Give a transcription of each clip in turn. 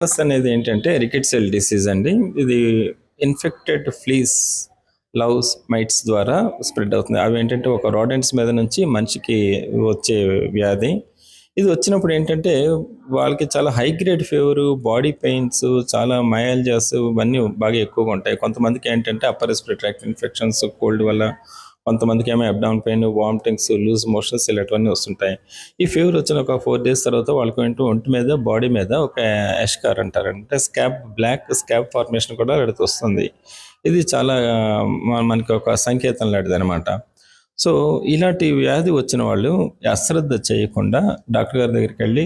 First అనేది ఏంటంటే రికెట్ cell disease అండి. ఇది ఇన్ఫెక్టెడ్ ఫ్లీస్ లవ్స్ మైట్స్ ద్వారా స్ప్రెడ్ అవుతుంది. అవి ఏంటంటే ఒక రాడెంట్స్ మీద నుంచి మనిషికి వచ్చే వ్యాధి. ఇది వచ్చినప్పుడు ఏంటంటే వాళ్ళకి చాలా high grade fever body pains చాలా మయాలజాస్ ఇవన్నీ బాగా ఎక్కువగా ఉంటాయి. కొంతమందికి ఏంటంటే అప్పర్ రెస్పిరేటరీ ఇన్ఫెక్షన్స్ కోల్డ్ వల్ల కొంతమందికి ఏమో abdomen pain vomitings loose motions ఇలాంటివన్నీ వస్తుంటాయి. ఈ ఫీవర్ వచ్చిన ఒక ఫోర్ డేస్ తర్వాత వాళ్ళకి ఏంటో ఒంటి మీద బాడీ మీద ఒక ఎష్కార్ అంటారు. అంటే స్కాబ్ బ్లాక్ స్కాబ్ ఫార్మేషన్ కూడా అక్కడికి వస్తుంది. ఇది చాలా మనకి ఒక సంకేతం లాంటిది అనమాట సో ఇలాంటి వ్యాధి వచ్చిన వాళ్ళు అశ్రద్ధ చేయకుండా డాక్టర్ గారి దగ్గరికి వెళ్ళి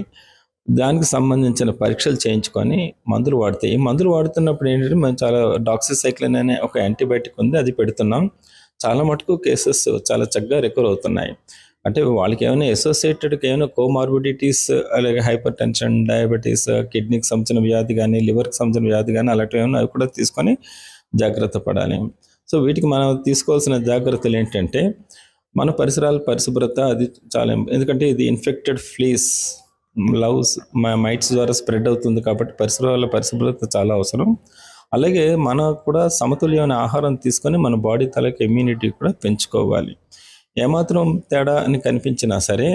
దానికి సంబంధించిన పరీక్షలు చేయించుకొని మందులు వాడితే ఈ మందులు వాడుతున్నప్పుడు ఏంటంటే మనం చాలా డాక్సిసైక్లిన్ అనే ఒక యాంటీబయాటిక్ ఉంది అది పెడుతున్నాం. చాలా మటుకు కేసెస్ చాలా చక్కగా రికవర్ అవుతున్నాయి. అంటే వాళ్ళకి ఏమైనా అసోసియేటెడ్కి ఏమైనా కోమార్బిడిటీస్ అలాగే హైపర్ టెన్షన్ డయాబెటీస్ కిడ్నీకి సంబంధించిన వ్యాధి కానీ లివర్కి సంబంధించిన వ్యాధి కానీ అలాంటివి ఏమైనా అవి కూడా తీసుకొని జాగ్రత్త పడాలి. సో వీటికి మనం తీసుకోవాల్సిన జాగ్రత్తలు ఏంటంటే మన పరిసరాల పరిశుభ్రత అది చాలా ఎందుకంటే ఇది ఇన్ఫెక్టెడ్ ఫ్లీస్ లవ్స్ మైట్స్ ద్వారా స్ప్రెడ్ అవుతుంది కాబట్టి పరిసరాల పరిశుభ్రత చాలా అవసరం. అలాగే మనం కూడా సమతుల్యమైన ఆహారం తీసుకొని మన బాడీ తలకి ఇమ్యూనిటీ కూడా పెంచుకోవాలి. ఏమాత్రం తేడా అని కనిపించినా సరే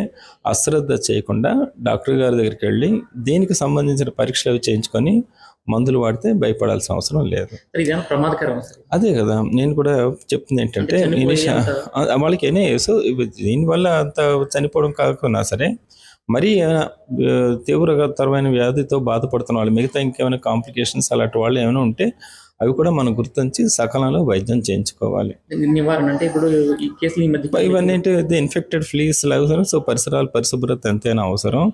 అశ్రద్ధ చేయకుండా డాక్టర్ గారి దగ్గరికి వెళ్ళి దీనికి సంబంధించిన పరీక్షలు అవి చేయించుకొని మందులు వాడితే భయపడాల్సిన అవసరం లేదు. ప్రమాదకరం అదే కదా నేను కూడా చెప్తుంది ఏంటంటే వాళ్ళకి ఏనే సో దీనివల్ల అంత చనిపోవడం కాకున్నా సరే మరీ తీవ్రతరమైన వ్యాధితో బాధపడుతున్న వాళ్ళు మిగతా ఇంకేమైనా కాంప్లికేషన్స్ అలాంటి వాళ్ళు ఏమైనా ఉంటే అవి కూడా మనం గుర్తించి సకాలంలో వైద్యం చేయించుకోవాలి. నివారణ అంటే ఇప్పుడు ఈ కేసులు ఈ మధ్య ఇవన్నీ ఇన్ఫెక్టెడ్ ఫ్లీస్ అవసరం. సో పరిసరాల పరిశుభ్రత ఎంతైనా అవసరం.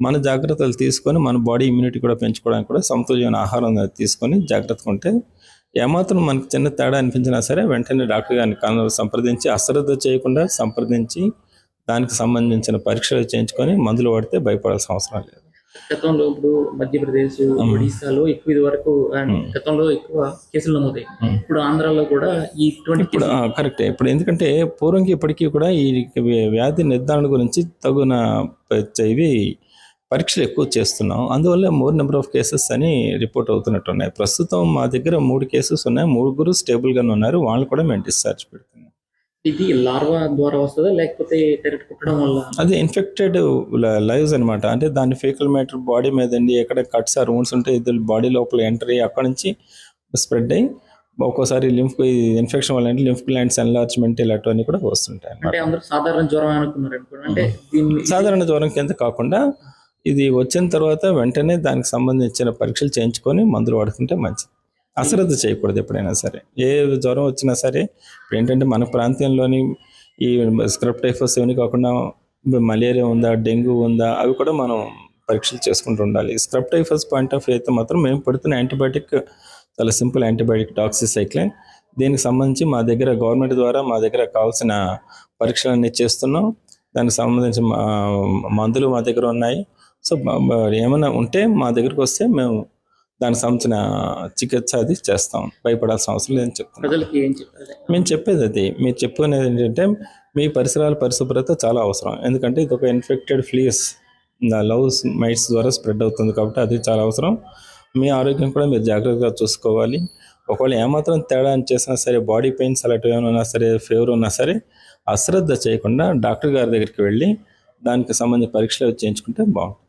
మన జాగ్రత్తలు తీసుకొని మన బాడీ ఇమ్యూనిటీ కూడా పెంచుకోవడానికి కూడా సమతుల్యమైన ఆహారం తీసుకొని జాగ్రత్తగా ఉంటే ఏమాత్రం మనకి చిన్న తేడా అనిపించినా సరే వెంటనే డాక్టర్ గారిని సంప్రదించి అశ్రద్ధ చేయకుండా సంప్రదించి దానికి సంబంధించిన పరీక్షలు చేయించుకొని మందులు వాడితే భయపడాల్సిన అవసరం లేదు. గతంలో ఇప్పుడు మధ్యప్రదేశ్ ఒడిశాలో ఎక్కువ ఇది వరకు గతంలో ఎక్కువ కేసులు నమోదాయి. ఇప్పుడు ఆంధ్రాలో కూడా ఈ ఇప్పుడు కరెక్టే. ఇప్పుడు ఎందుకంటే పూర్వంకి ఇప్పటికీ కూడా ఈ వ్య- వ్యాధి నిర్ధారణ గురించి తగున ఇవి పరీక్షలు ఎక్కువ చేస్తున్నాం. అందువల్ల మోర్ నెంబర్ ఆఫ్ కేసెస్ అని రిపోర్ట్ అవుతున్నట్టు ఉన్నాయి ప్రస్తుతం మా దగ్గర మూడు కేసెస్ ఉన్నాయి. ముగ్గురు స్టేబుల్గానే ఉన్నారు. వాళ్ళు కూడా మేము డిశ్చార్జ్ పెడుతున్నాం ఇది లార్వా ద్వారా వస్తుందా? లేకపోతే డైరెక్ట్ కుట్టడం వల్ల? అది ఇన్ఫెక్టెడ్ లైవ్స్ అన్నమాట. అంటే దాని ఫేకల్ మ్యాటర్ బాడీ మీద అండి ఎక్కడ కట్స్ ఆర్ రూమ్స్ ఉంటే ఇది బాడీ లోపల ఎంటర్ అయ్యి అక్కడ నుంచి స్ప్రెడ్ అయ్యి ఒక్కోసారి లింఫ్ ఇన్ఫెక్షన్ వల్ల లింఫ్ గ్లాండ్స్ ఎన్లార్జ్మెంట్ ఇలాంటివన్నీ కూడా వస్తుంటాయి. అంటే అందరూ సాధారణ జ్వరం అనుకున్నారు అంటే సాధారణ జ్వరం కింద కాకుండా ఇది వచ్చిన తర్వాత వెంటనే దానికి సంబంధించిన పరీక్షలు చేయించుకొని మందులు వాడుతుంటే మంచిది. అశ్రద్ధ చేయకూడదు ఎప్పుడైనా సరే. ఏ జ్వరం వచ్చినా సరే ఇప్పుడు ఏంటంటే మన ప్రాంతంలోని ఈ స్క్రబ్ టైఫస్ ఏమి కాకుండా మలేరియా ఉందా డెంగ్యూ ఉందా అవి కూడా మనం పరీక్షలు చేసుకుంటూ ఉండాలి. స్క్రబ్ టైఫస్ పాయింట్ ఆఫ్ అయితే మాత్రం మేము పెడుతున్న యాంటీబయాటిక్ చాలా సింపుల్ యాంటీబయాటిక్ డాక్సిసైక్లిన్ దీనికి సంబంధించి మా దగ్గర గవర్నమెంట్ ద్వారా మా దగ్గర కావాల్సిన పరీక్షలన్నీ చేస్తున్నాం. దానికి సంబంధించిన మా- మందులు మా దగ్గర ఉన్నాయి. సో ఏమైనా ఉంటే మా దగ్గరకు వస్తే మేము దానికి సంబంధించిన చికిత్స అది చేస్తాం. భయపడాల్సిన అవసరం లేదని చెప్పాలి మేము చెప్పేది అది. మీరు చెప్పుకునేది ఏంటంటే మీ పరిసరాల పరిశుభ్రత చాలా అవసరం. ఎందుకంటే ఇది ఒక ఇన్ఫెక్టెడ్ ఫ్లీస్ లవ్స్ మైట్స్ ద్వారా స్ప్రెడ్ అవుతుంది కాబట్టి అది చాలా అవసరం. మీ ఆరోగ్యం కూడా మీరు జాగ్రత్తగా చూసుకోవాలి. ఒకవేళ ఏమాత్రం తేడా అని చేసినా సరే బాడీ పెయిన్స్ అలాంటివి ఏమైనా ఉన్నా సరే ఫీవర్ ఉన్నా సరే అశ్రద్ధ చేయకుండా డాక్టర్ గారి దగ్గరికి వెళ్ళి దానికి సంబంధించిన పరీక్షలు చేయించుకుంటే బాగుంటుంది.